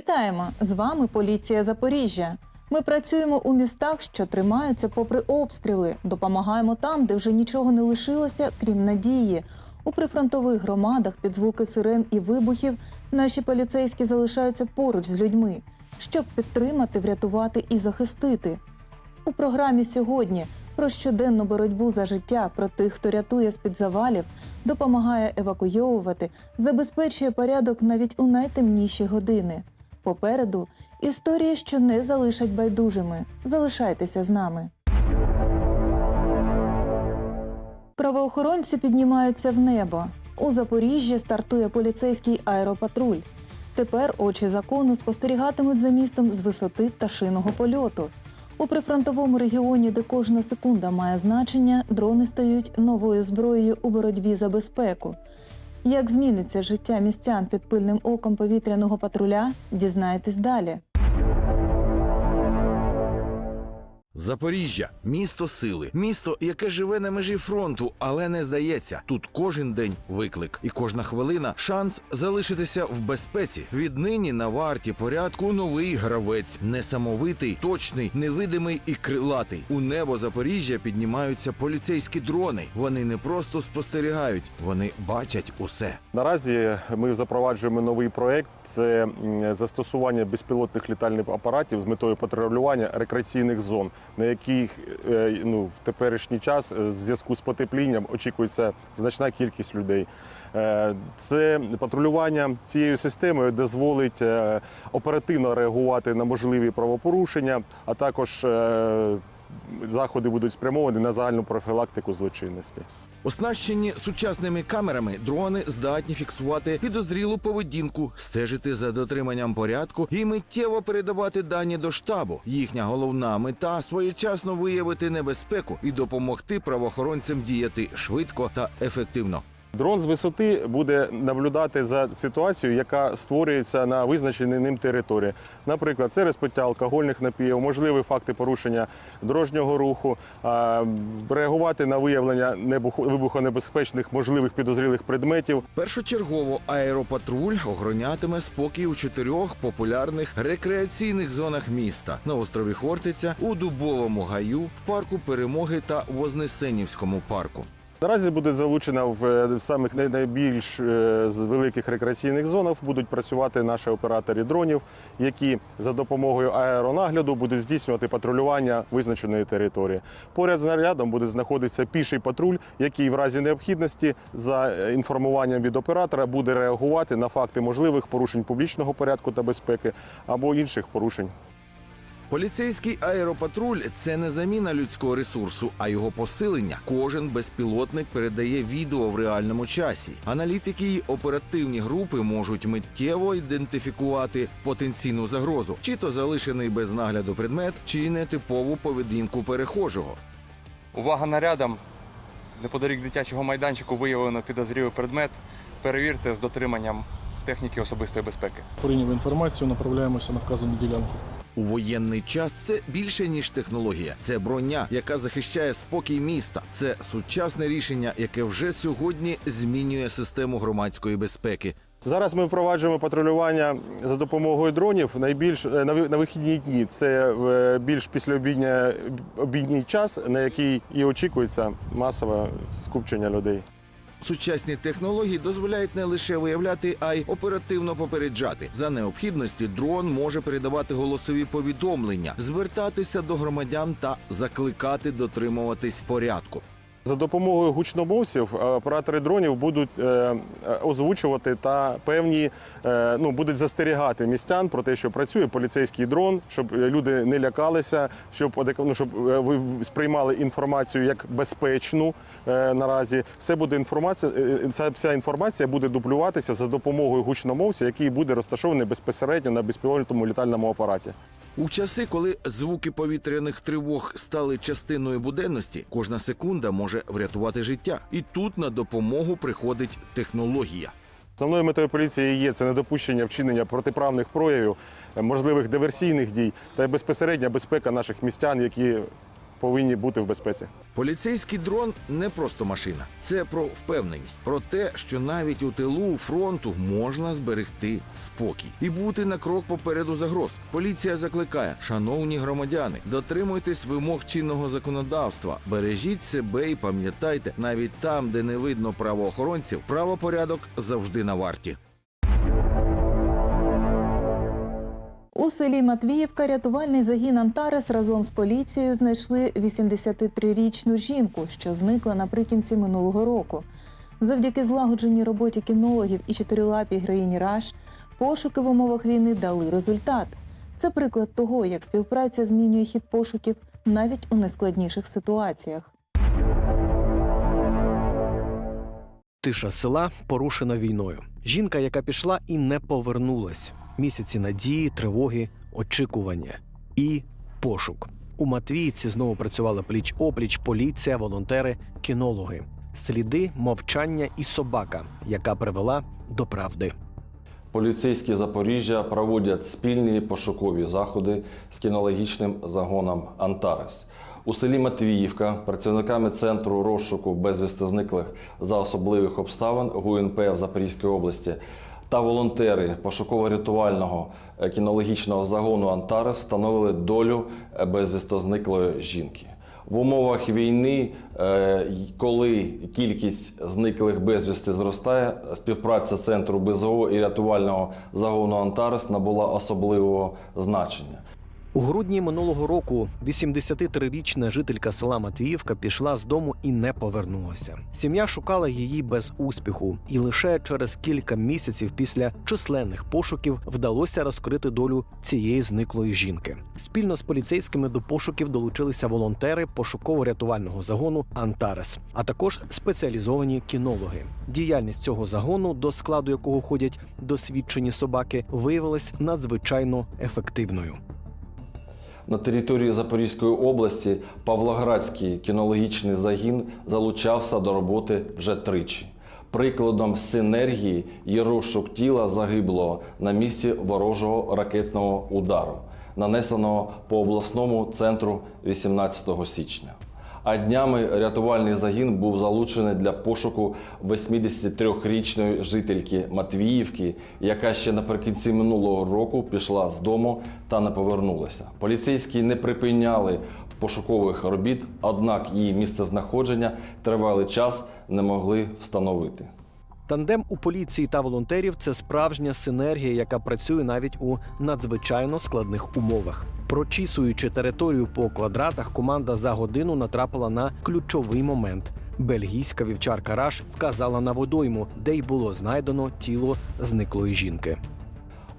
Вітаємо! З вами поліція Запоріжжя. Ми працюємо у містах, що тримаються попри обстріли. Допомагаємо там, де вже нічого не лишилося, крім надії. У прифронтових громадах під звуки сирен і вибухів наші поліцейські залишаються поруч з людьми, щоб підтримати, врятувати і захистити. У програмі сьогодні про щоденну боротьбу за життя, про тих, хто рятує з-під завалів, допомагає евакуйовувати, забезпечує порядок навіть у найтемніші години. Попереду історії, що не залишать байдужими. Залишайтеся з нами. Правоохоронці піднімаються в небо. У Запоріжжі стартує поліцейський аеропатруль. Тепер очі закону спостерігатимуть за містом з висоти пташиного польоту. У прифронтовому регіоні, де кожна секунда має значення, дрони стають новою зброєю у боротьбі за безпеку. Як зміниться життя містян під пильним оком повітряного патруля, дізнаєтесь далі. Запоріжжя місто сили, місто, яке живе на межі фронту, але не здається. Тут кожен день виклик, і кожна хвилина шанс залишитися в безпеці. Віднині на варті порядку новий гравець, несамовитий, точний, невидимий і крилатий. У небо Запоріжжя піднімаються поліцейські дрони. Вони не просто спостерігають, вони бачать усе. Наразі ми запроваджуємо новий проект. Це застосування безпілотних літальних апаратів з метою патрулювання рекреаційних зон, на яких е, ну, в теперішній час е, в зв'язку з потеплінням очікується значна кількість людей. Е, Це патрулювання цією системою дозволить оперативно реагувати на можливі правопорушення, а також заходи будуть спрямовані на загальну профілактику злочинності. Оснащені сучасними камерами, дрони здатні фіксувати підозрілу поведінку, стежити за дотриманням порядку і миттєво передавати дані до штабу. Їхня головна мета своєчасно виявити небезпеку і допомогти правоохоронцям діяти швидко та ефективно. Дрон з висоти буде наблюдати за ситуацією, яка створюється на визначеній ним території. Наприклад, це розпиття алкогольних напоїв, можливі факти порушення дорожнього руху, реагувати на виявлення вибухонебезпечних можливих підозрілих предметів. Першочергово аеропатруль охоронятиме спокій у чотирьох популярних рекреаційних зонах міста на острові Хортиця, у Дубовому гаю, в парку Перемоги та Вознесенівському парку. Наразі буде залучено в е, самих найбільш е, великих рекреаційних зонах будуть працювати наші оператори дронів, які за допомогою аеронагляду будуть здійснювати патрулювання визначеної території. Поряд з нарядом буде знаходитися піший патруль, який в разі необхідності за е, інформуванням від оператора буде реагувати на факти можливих порушень публічного порядку та безпеки або інших порушень. Поліцейський аеропатруль це не заміна людського ресурсу, а його посилення. Кожен безпілотник передає відео в реальному часі. Аналітики й оперативні групи можуть миттєво ідентифікувати потенційну загрозу, чи то залишений без нагляду предмет, чи нетипову поведінку перехожого. Увага нарядам. Неподалік дитячого майданчику виявлено підозрілий предмет. Перевірте з дотриманням техніки особистої безпеки. Прийняв інформацію, направляємося на вказану ділянку. У воєнний час це більше ніж технологія. Це броня, яка захищає спокій міста. Це сучасне рішення, яке вже сьогодні змінює систему громадської безпеки. Зараз ми впроваджуємо патрулювання за допомогою дронів. Найбільш е, на ви- вихідні дні це е, більш післяобідня обідній час, на який і очікується масове скупчення людей. Сучасні технології дозволяють не лише виявляти, а й оперативно попереджати. За необхідності дрон може передавати голосові повідомлення, звертатися до громадян та закликати дотримуватись порядку. За допомогою гучномовців е, оператори дронів будуть е, е, озвучувати та певні ну будуть застерігати містян про те, що працює поліцейський дрон, щоб люди не лякалися, щоб ну, щоб ви сприймали інформацію як безпечну наразі. Все буде інформація. Ця вся інформація буде дублюватися за допомогою гучномовця, який буде розташований безпосередньо на безпілотному літальному апараті. У часи, коли звуки повітряних тривог стали частиною буденності, кожна секунда може врятувати життя. І тут на допомогу приходить технологія. Основною метою поліції є це недопущення вчинення протиправних проявів, е, можливих диверсійних дій та безпосередня безпека наших містян, які повинні бути в безпеці. Поліцейський дрон не просто машина, це про впевненість, про те, що навіть у тилу фронту можна зберегти спокій і бути на крок попереду загроз. Поліція закликає, шановні громадяни, дотримуйтесь вимог чинного законодавства, бережіть себе і пам'ятайте, навіть там, де не видно правоохоронців, правопорядок завжди на варті. У селі Матвіївка рятувальний загін Антарес разом з поліцією знайшли 83-річну жінку, що зникла наприкінці минулого року. Завдяки злагодженій роботі кінологів і чотирилапій героїні Раш пошуки в умовах війни дали результат. Це приклад того, як співпраця змінює хід пошуків навіть у найскладніших ситуаціях. Тиша села порушена війною. Жінка, яка пішла і не повернулась. Місяці надії, тривоги, очікування і пошук. У Матвіївці знову працювали пліч опліч, поліція, волонтери, кінологи. Сліди, мовчання і собака, яка привела до правди. Поліцейські Запоріжжя проводять спільні пошукові заходи з кінологічним загоном Антарес. У селі Матвіївка працівниками центру розшуку безвісти зниклих за особливих обставин ГУНП в Запорізькій області та волонтери пошуково-рятувального е, кінологічного загону Антарес встановили долю е, безвісто зниклої жінки. В умовах війни, е, коли кількість зниклих безвісти зростає, співпраця центру БЗО і рятувального загону Антарес набула особливого значення. У грудні минулого року 83-річна жителька села Матвіївка пішла з дому і не повернулася. Сім'я шукала її без успіху, і лише через кілька місяців після численних пошуків вдалося розкрити долю цієї зниклої жінки. Спільно з поліцейськими до пошуків долучилися волонтери пошуково-рятувального загону Антарес, а також спеціалізовані кінологи. Діяльність цього загону, до складу якого входять досвідчені собаки, виявилась надзвичайно ефективною. На території Запорізької області Павлоградський кінологічний загін залучався до роботи вже тричі. Прикладом синергії є розшук тіла загиблого на місці ворожого ракетного удару, нанесеного по обласному центру 18 січня. А днями рятувальний загін був залучений для пошуку 83-річної жительки Матвіївки, яка ще наприкінці минулого року пішла з дому та не повернулася. Поліцейські не припиняли пошукових робіт, однак її місцезнаходження тривалий час не могли встановити. Тандем у поліції та волонтерів це справжня синергія, яка працює навіть у надзвичайно складних умовах. Прочісуючи територію по квадратах, команда за годину натрапила на ключовий момент. Бельгійська вівчарка Раш вказала на водойму, де й було знайдено тіло зниклої жінки.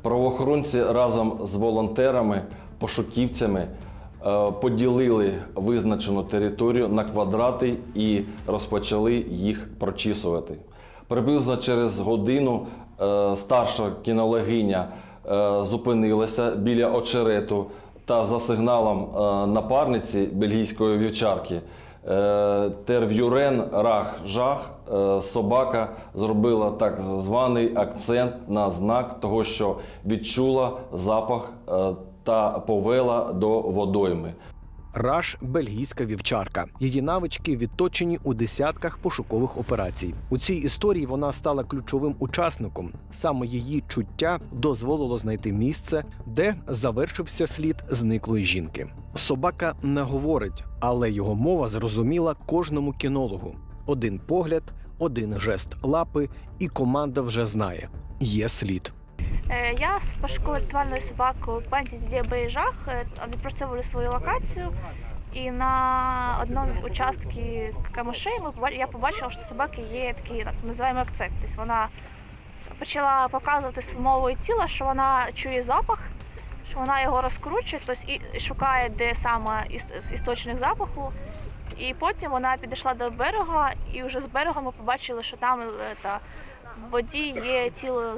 Правоохоронці разом з волонтерами, пошуківцями е, поділили визначену територію на квадрати і розпочали їх прочісувати. Приблизно через годину е, старша кінологиня е, зупинилася біля очерету та за сигналом е, напарниці бельгійської вівчарки Терв'юрен Рах Жах собака зробила так званий акцент на знак того, що відчула запах та повела до водойми. Раш бельгійська вівчарка. Її навички відточені у десятках пошукових операцій. У цій історії вона стала ключовим учасником. Саме її чуття дозволило знайти місце, де завершився слід зниклої жінки. Собака не говорить, але його мова зрозуміла кожному кінологу. Один погляд, один жест лапи, і команда вже знає: є слід. Е, Я з пошуково-рятувальною собакою панці Дідія Бейжах е, відпрацьовували свою локацію. І на одному участку поба- я побачила, що собаки є такий так називаємо акцент. Тобто вона почала показувати мовою тіла, що вона чує запах, що вона його розкручує, тобто і шукає, де саме іс- істочник запаху. І потім вона підійшла до берега, і вже з берега ми побачили, що там е, та, в воді є тіло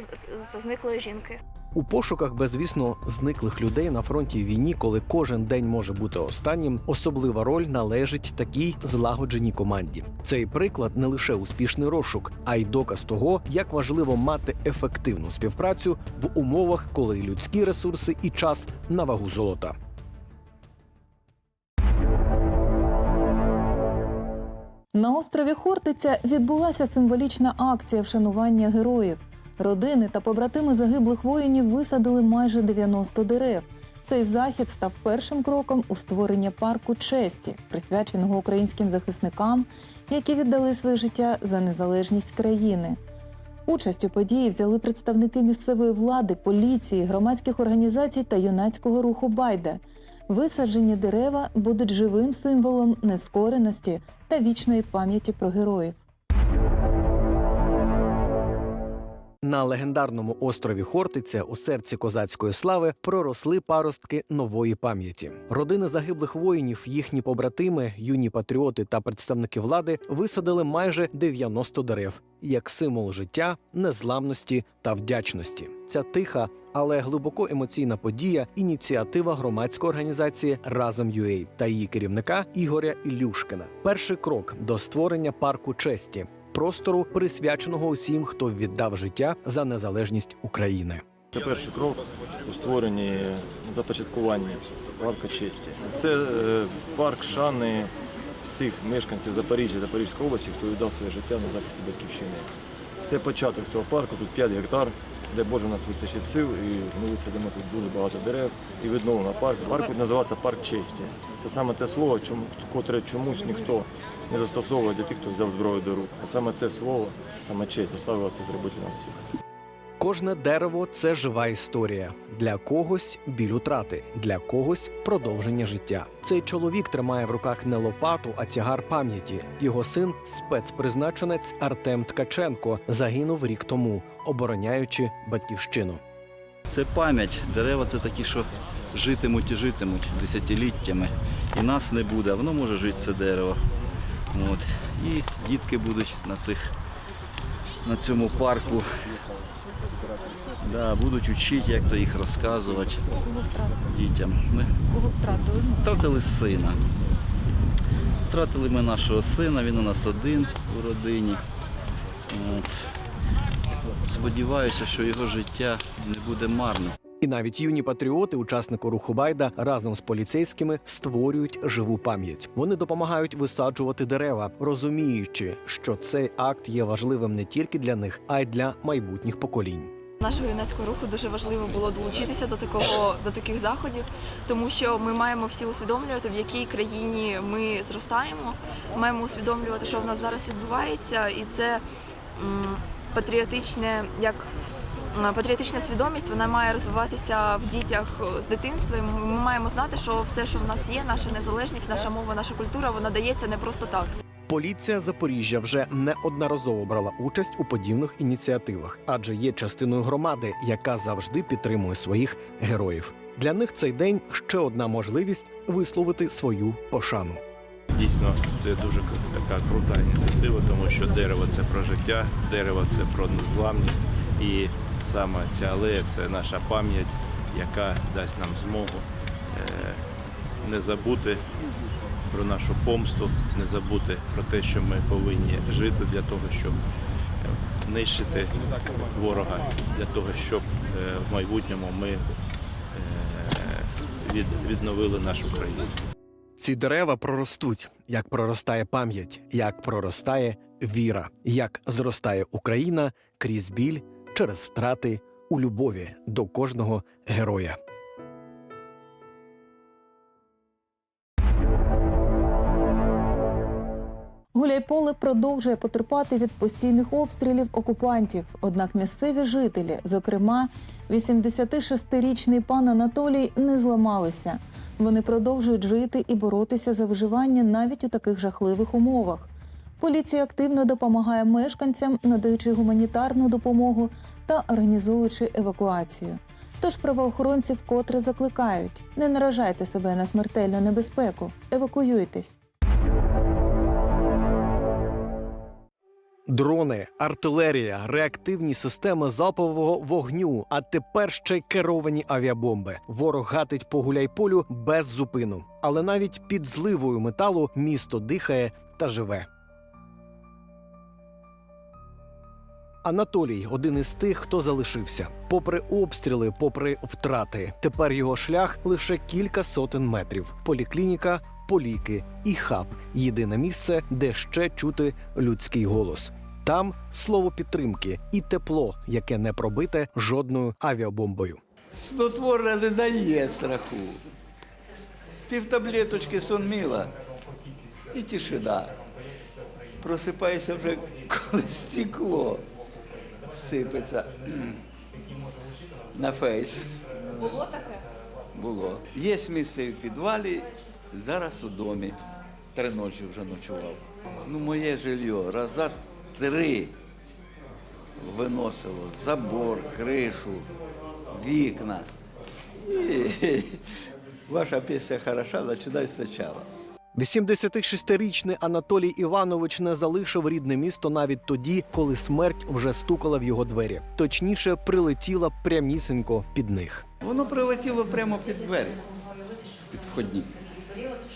зниклої жінки. У пошуках безвісно зниклих людей на фронті війні, коли кожен день може бути останнім, особлива роль належить такій злагодженій команді. Цей приклад не лише успішний розшук, а й доказ того, як важливо мати ефективну співпрацю в умовах, коли людські ресурси і час на вагу золота. На острові Хортиця відбулася символічна акція вшанування героїв. Родини та побратими загиблих воїнів висадили майже 90 дерев. Цей захід став першим кроком у створення парку честі, присвяченого українським захисникам, які віддали своє життя за незалежність країни. Участь у події взяли представники місцевої влади, поліції, громадських організацій та юнацького руху Байда. Висаджені дерева будуть живим символом нескореності та вічної пам'яті про героїв. На легендарному острові Хортиця у серці козацької слави проросли паростки нової пам'яті. Родини загиблих воїнів, їхні побратими, юні патріоти та представники влади висадили майже 90 дерев як символ життя, незламності та вдячності. Ця тиха, але глибоко емоційна подія ініціатива громадської організації Разом UA та її керівника Ігоря Ілюшкина. Перший крок до створення парку честі простору, присвяченого усім, хто віддав життя за незалежність України. Це перший крок у створенні започаткуванні парка честі. Це е, парк шани всіх мешканців Запоріжжя, Запорізької області, хто віддав своє життя на захисті батьківщини. Це початок цього парку, тут 5 гектар, де Боже у нас вистачить сил, і ми висадимо тут дуже багато дерев і відновимо парк. Парк буде називатися парк честі. Це саме те слово, котре чомусь ніхто не застосовує для тих, хто взяв зброю до рук. А саме це слово, саме честь заставило це зробити нас всіх. Кожне дерево це жива історія. Для когось біль утрати, для когось продовження життя. Цей чоловік тримає в руках не лопату, а тягар пам'яті. Його син, спецпризначенець Артем Ткаченко, загинув рік тому, обороняючи батьківщину. Це пам'ять. Дерева це такі, що житимуть і житимуть десятиліттями. І нас не буде, а воно може жити це дерево. От. І дітки будуть на цих на цьому парку. Да, будуть вчити, як то їх розказувати дітям. Ми Кого втратили? втратили сина. Втратили ми нашого сина, він у нас один у родині. От. Сподіваюся, що його життя не буде марним. І навіть юні патріоти, учасники руху Байда, разом з поліцейськими створюють живу пам'ять. Вони допомагають висаджувати дерева, розуміючи, що цей акт є важливим не тільки для них, а й для майбутніх поколінь. Нашого юнацького руху дуже важливо було долучитися до такого до таких заходів, тому що ми маємо всі усвідомлювати, в якій країні ми зростаємо. Маємо усвідомлювати, що в нас зараз відбувається, і це м, патріотичне, як патріотична свідомість, вона має розвиватися в дітях з дитинства. І Ми маємо знати, що все, що в нас є, наша незалежність, наша мова, наша культура, вона дається не просто так. Поліція Запоріжжя вже неодноразово брала участь у подібних ініціативах, адже є частиною громади, яка завжди підтримує своїх героїв. Для них цей день ще одна можливість висловити свою пошану. Дійсно, це дуже к- така крута ініціатива, тому що дерево це про життя, дерево це про незламність. І саме ця алея це наша пам'ять, яка дасть нам змогу е, не забути про нашу помсту, не забути про те, що ми повинні жити для того, щоб е, нищити ворога, для того, щоб е, в майбутньому ми відновили нашу країну. Ці дерева проростуть, як проростає пам'ять, як проростає віра, як зростає Україна крізь біль через втрати у любові до кожного героя. Гуляйполе продовжує потерпати від постійних обстрілів окупантів. Однак місцеві жителі, зокрема 86-річний пан Анатолій, не зламалися. Вони продовжують жити і боротися за виживання навіть у таких жахливих умовах. Поліція активно допомагає мешканцям, надаючи гуманітарну допомогу та організовуючи евакуацію. Тож правоохоронці вкотре закликають: не наражайте себе на смертельну небезпеку, евакуюйтесь. Дрони, артилерія, реактивні системи залпового вогню, а тепер ще й керовані авіабомби. Ворог гатить по гуляйполю без зупину. Але навіть під зливою металу місто дихає та живе. Анатолій один із тих, хто залишився. Попри обстріли, попри втрати, тепер його шлях лише кілька сотень метрів. Поліклініка, Поліки і хаб єдине місце, де ще чути людський голос. Там слово підтримки і тепло, яке не пробите жодною авіабомбою. Снотворне не дає страху. Пів таблеточки сонміла і тишина. Просипаєшся вже, коли стекло сипеться на фейс. Було таке? Було. Є місце в підвалі, зараз у домі. Три ночі вже ночував. Ну, моє жилье раза три виносило. Забор, кришу, вікна. І ваша пісня хороша, починай спочатку. 86-річний Анатолій Іванович не залишив рідне місто навіть тоді, коли смерть вже стукала в його двері. Точніше, прилетіла прямісінько під них. Воно прилетіло прямо під двері, під входні.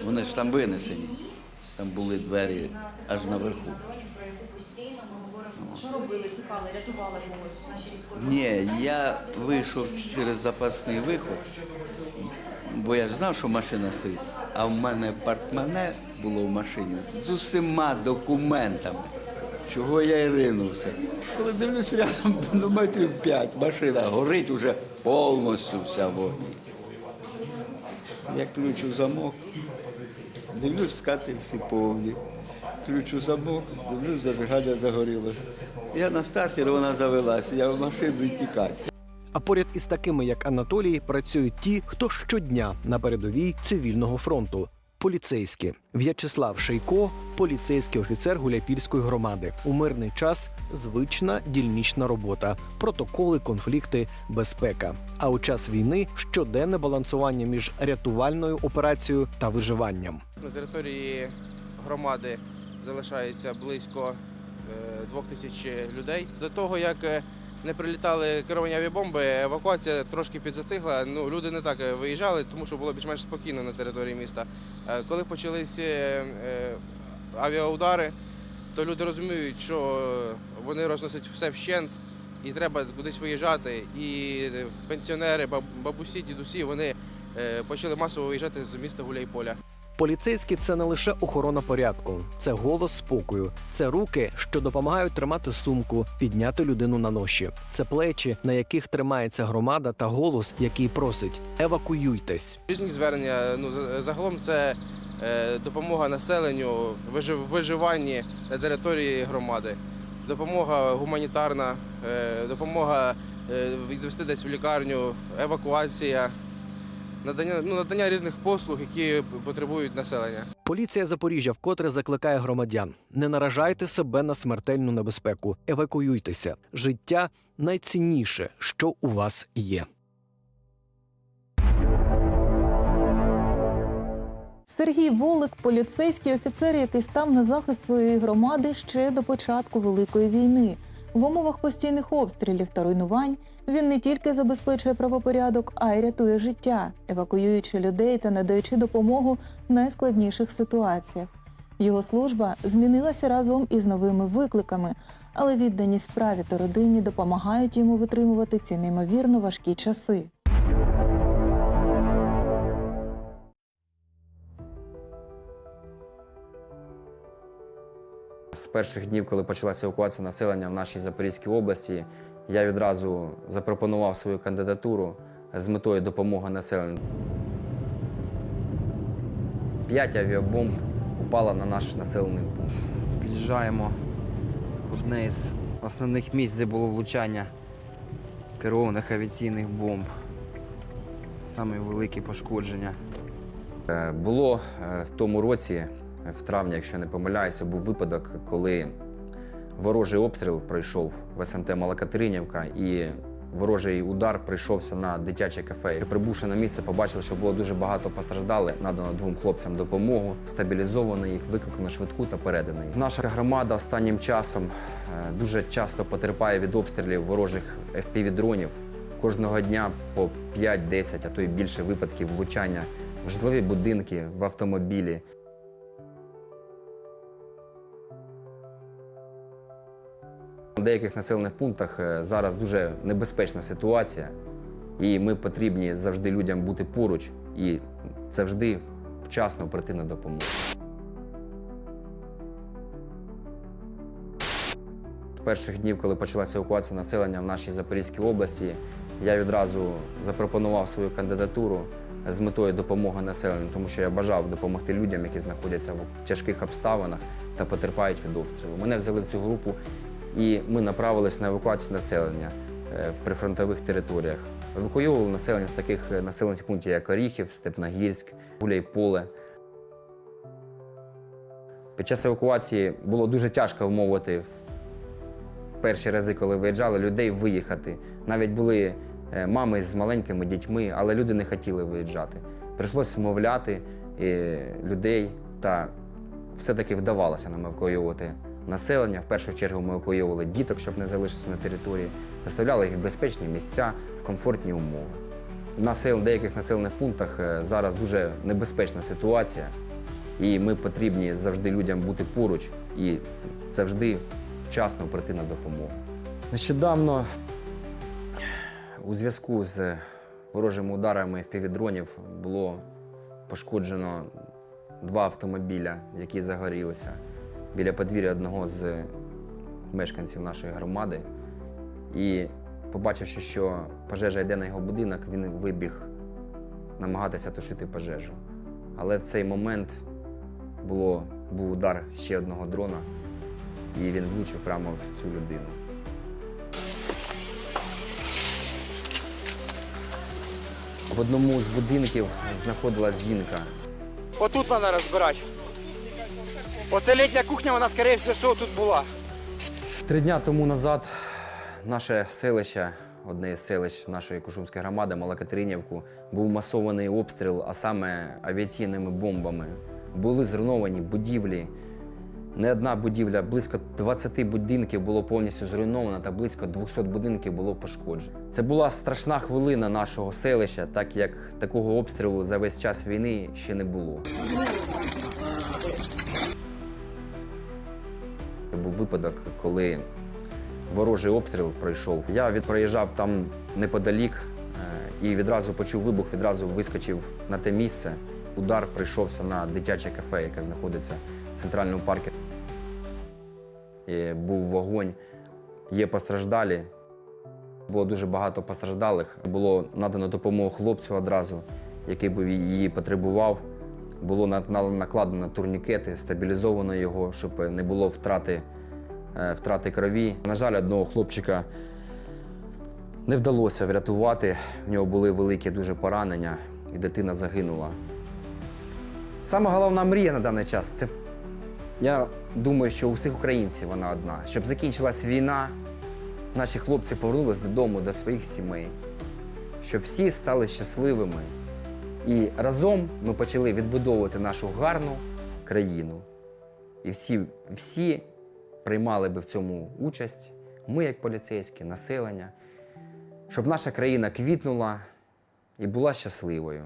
Вони ж там винесені. Там були двері аж наверху. Що робили? Тікали, рятували когось? Ні, я вийшов через запасний виход, бо я ж знав, що машина стоїть. А в мене портмоне було в машині з усіма документами, чого я й ринувся. Коли дивлюсь рядом ну, метрів п'ять, машина горить уже повністю вся вогні. Я ключу замок, дивлюсь, скати всі повні. Ключу замок, дивлюсь, зажигання загорілося. Я на стартері, вона завелася, я в машину і тікати. А поряд із такими, як Анатолій, працюють ті, хто щодня на передовій цивільного фронту. Поліцейські В'ячеслав Шейко, поліцейський офіцер Гуляпільської громади. У мирний час звична дільнична робота, протоколи, конфлікти, безпека. А у час війни щоденне балансування між рятувальною операцією та виживанням. На території громади залишається близько е, двох тисяч людей. До того як е, не прилітали керовані авіабомби, евакуація трошки підзатихла. Ну люди не так е, виїжджали, тому що було більш-менш спокійно на території міста. Е, Коли почалися е, авіаудари, то люди розуміють, що вони розносять все вщент. І треба кудись виїжджати. І пенсіонери, бабусі, дідусі, вони почали масово виїжджати з міста Гуляйполя. Поліцейські це не лише охорона порядку, це голос спокою, це руки, що допомагають тримати сумку, підняти людину на ноші. Це плечі, на яких тримається громада, та голос, який просить евакуюйтесь. Різні звернення. Ну за- загалом це е, допомога населенню вижив- виживанні на території громади, допомога гуманітарна, е, допомога е, відвести десь в лікарню, евакуація, надання ну, надання різних послуг, які потребують населення. Поліція Запоріжжя вкотре закликає громадян: не наражайте себе на смертельну небезпеку, евакуюйтеся. Життя найцінніше, що у вас є. Сергій Волик поліцейський офіцер, який став на захист своєї громади ще до початку Великої війни. В умовах постійних обстрілів та руйнувань він не тільки забезпечує правопорядок, а й рятує життя, евакуюючи людей та надаючи допомогу в найскладніших ситуаціях. Його служба змінилася разом із новими викликами, але відданість справі та родині допомагають йому витримувати ці неймовірно важкі часи. З перших днів, коли почалася евакуація населення в нашій Запорізькій області, я відразу запропонував свою кандидатуру з метою допомоги населенню. П'ять авіабомб упало на наш населений пункт. Під'їжджаємо одне із основних місць, де було влучання керованих авіаційних бомб. Саме великі пошкодження. Е, Було е, в тому році, в травні, якщо не помиляюся, був випадок, коли ворожий обстріл пройшов в СМТ Малокатеринівка і ворожий удар прийшовся на дитяче кафе. Прибувши на місце, побачили, що було дуже багато постраждалих. Надано двом хлопцям допомогу, стабілізовано їх, викликано швидку та передано їх. Наша громада останнім часом е, дуже часто потерпає від обстрілів ворожих FPV-дронів. Кожного дня по 5-10, а то й більше випадків влучання в житлові будинки, в автомобілі. Деяких населених пунктах е, зараз дуже небезпечна ситуація, і ми потрібні завжди людям бути поруч і завжди вчасно прийти на допомогу. З перших днів, коли почалася евакуація населення в нашій Запорізькій області, я відразу запропонував свою кандидатуру з метою допомоги населенню, тому що я бажав допомогти людям, які знаходяться в тяжких обставинах та потерпають від обстрілу. Мене взяли в цю групу, і ми направились на евакуацію населення е, в прифронтових територіях. Евакуйовували населення з таких е, населених пунктів, як Оріхів, Степногірськ, Гуляйполе. Під час евакуації було дуже тяжко вмовити перші рази, коли виїжджали, людей виїхати. Навіть були е, мами з маленькими дітьми, але люди не хотіли виїжджати. Прийшлося вмовляти людей, та все-таки вдавалося нам евакуювати населення. В першу чергу ми евакуювали діток, щоб не залишитися на території, доставляли їх в безпечні місця, в комфортні умови. В деяких населених пунктах е, зараз дуже небезпечна ситуація, і ми потрібні завжди людям бути поруч і завжди вчасно прийти на допомогу. Нещодавно у зв'язку з ворожими ударами впівдронів було пошкоджено два автомобіля, які загорілися біля подвір'я одного з мешканців нашої громади. І побачивши, що пожежа йде на його будинок, він вибіг намагатися тушити пожежу. Але в цей момент було, був удар ще одного дрона, і він влучив прямо в цю людину. В одному з будинків знаходилась жінка. Отут треба розбирати. Оце літня кухня, вона, скоріше всього, тут була. Три дня тому назад наше селище, одне із селищ нашої Кушумської громади, Малокатеринівку, був масований обстріл, а саме авіаційними бомбами. Були зруйновані будівлі. Не одна будівля, близько 20 будинків було повністю зруйновано та близько 200 будинків було пошкоджено. Це була страшна хвилина нашого селища, так як такого обстрілу за весь час війни ще не було. Випадок, коли ворожий обстріл пройшов. Я відпроїжджав там неподалік е, і відразу почув вибух, відразу вискочив на те місце. Удар прийшовся на дитяче кафе, яке знаходиться в центральному парку. І був вогонь, є постраждалі. Було дуже багато постраждалих. Було надано допомогу хлопцю одразу, який би її потребував. Було на- на- накладено турнікети, стабілізовано його, щоб не було втрати, е, втрати крові. На жаль, одного хлопчика не вдалося врятувати. В нього були великі дуже поранення, і дитина загинула. Саме головна мрія на даний час це я думаю, що у всіх українців вона одна. Щоб закінчилась війна, наші хлопці повернулись додому до своїх сімей, щоб всі стали щасливими. І разом ми почали відбудовувати нашу гарну країну. І всі, всі приймали би в цьому участь, ми, як поліцейські, населення, щоб наша країна квітнула і була щасливою.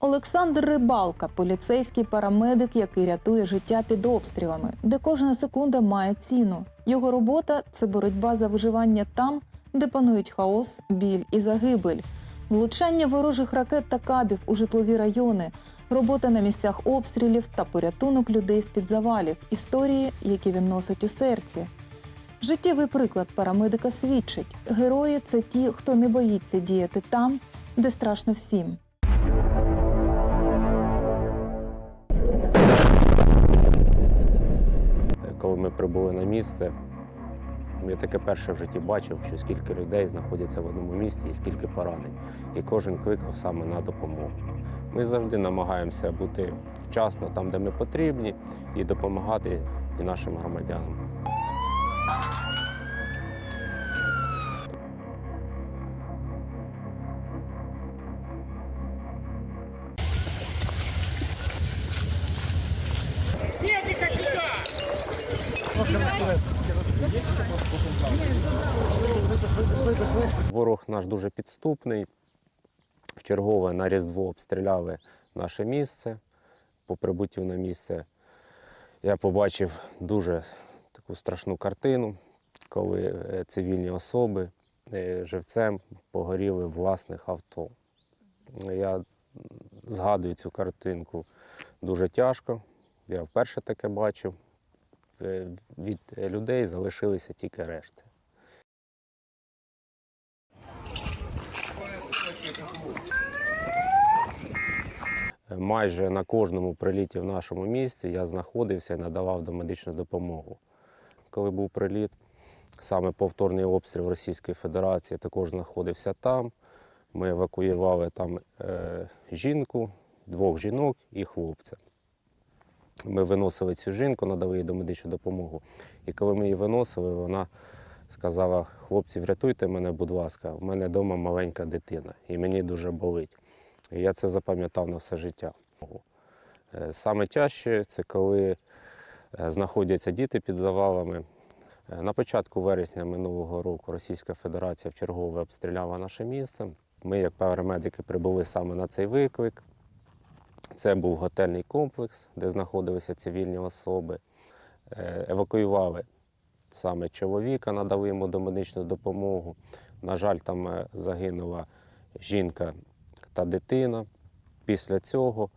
Олександр Рибалка, поліцейський парамедик, який рятує життя під обстрілами, де кожна секунда має ціну. Його робота це боротьба за виживання там, де панують хаос, біль і загибель. Влучання ворожих ракет та кабів у житлові райони, робота на місцях обстрілів та порятунок людей з-під завалів, історії, які він носить у серці. Життєвий приклад парамедика свідчить: герої це ті, хто не боїться діяти там, де страшно всім. Коли ми прибули на місце, я таке перше в житті бачив, що скільки людей знаходяться в одному місці і скільки поранень. І кожен кликав саме на допомогу. Ми завжди намагаємося бути вчасно там, де ми потрібні, і допомагати і нашим громадянам. Ворог наш дуже підступний. Вчергове на Різдво обстріляли наше місце. По прибуттю на місце я побачив дуже таку страшну картину, коли е, цивільні особи е, живцем погоріли власних авто. Я згадую цю картинку дуже тяжко. Я вперше таке бачив. Е, Від людей залишилися тільки решти. Е, Майже на кожному приліті в нашому місті я знаходився і надавав домедичну допомогу. Коли був приліт, саме повторний обстріл Російської Федерації також знаходився там. Ми евакуювали там е, жінку, двох жінок і хлопця. Ми виносили цю жінку, надали їй домедичну допомогу. І коли ми її виносили, вона сказала: хлопці, врятуйте мене, будь ласка, в мене вдома маленька дитина, і мені дуже болить. І я це запам'ятав на все життя. Е, Саме тяжче це коли е, знаходяться діти під завалами. Е, На початку вересня минулого року Російська Федерація вчергове обстріляла наше місце. Ми, як парамедики, прибули саме на цей виклик. Це був готельний комплекс, де знаходилися цивільні особи. Е, Евакуювали саме чоловіка, надали йому домедичну допомогу. На жаль, там е, загинула жінка та дитина. Після цього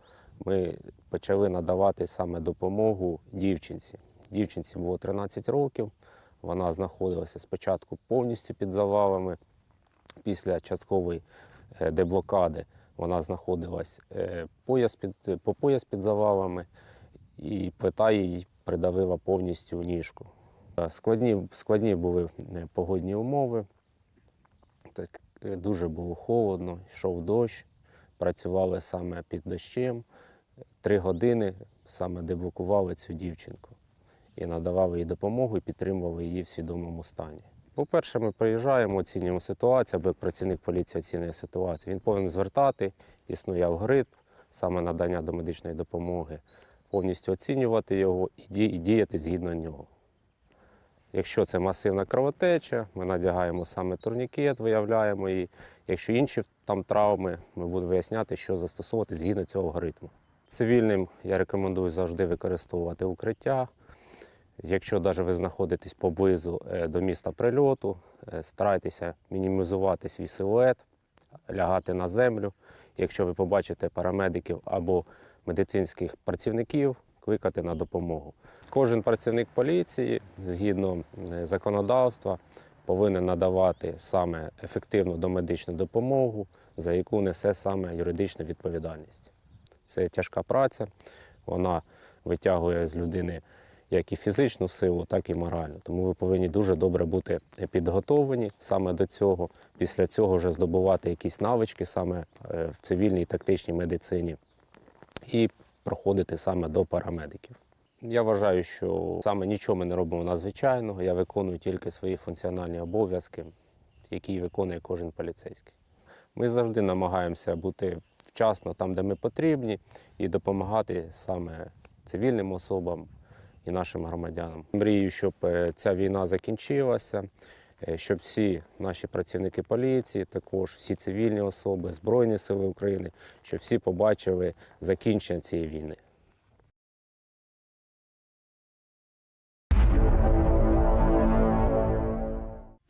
ми почали надавати саме допомогу дівчинці. Дівчинці було 13 років. Вона знаходилася спочатку повністю під завалами. Після часткової е, деблокади вона знаходилась е, пояс під, по пояс під завалами, і плита їй придавила повністю ніжку. Е, Складні, складні були е, погодні умови. Так, дуже було холодно, йшов дощ, працювали саме під дощем. Три години саме деблокували цю дівчинку і надавали їй допомогу і підтримували її в свідомому стані. По-перше, ми приїжджаємо, оцінюємо ситуацію, аби працівник поліції оцінює ситуацію. Він повинен звертати, існує алгоритм саме надання домедичної допомоги, повністю оцінювати його і діяти згідно нього. Якщо це масивна кровотеча, ми надягаємо саме турнікет, виявляємо її. Якщо інші там травми, ми будемо виясняти, що застосовувати згідно цього алгоритму. Цивільним я рекомендую завжди використовувати укриття. Якщо навіть ви знаходитесь поблизу е, до міста прильоту, е, старайтеся мінімізувати свій силует, лягати на землю. Якщо ви побачите парамедиків або медицинських працівників, кликати на допомогу. Кожен працівник поліції, згідно законодавства, повинен надавати саме ефективну домедичну допомогу, за яку несе саме юридична відповідальність. Це тяжка праця, вона витягує з людини як і фізичну силу, так і моральну. Тому ви повинні дуже добре бути підготовлені саме до цього. Після цього вже здобувати якісь навички саме е, в цивільній тактичній медицині і проходити саме до парамедиків. Я вважаю, що саме нічого ми не робимо надзвичайного. Я виконую тільки свої функціональні обов'язки, які виконує кожен поліцейський. Ми завжди намагаємося бути вчасно там, де ми потрібні, і допомагати саме цивільним особам і нашим громадянам. Мрію, щоб е, ця війна закінчилася, е, щоб всі наші працівники поліції, також всі цивільні особи, Збройні Сили України, щоб всі побачили закінчення цієї війни.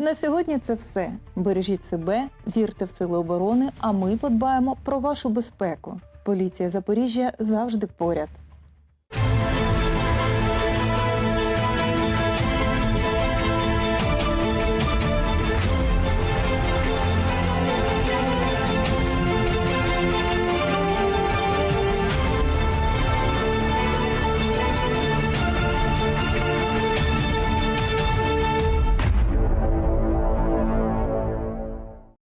На сьогодні це все. Бережіть себе, вірте в сили оборони, а ми подбаємо про вашу безпеку. Поліція Запоріжжя завжди поряд.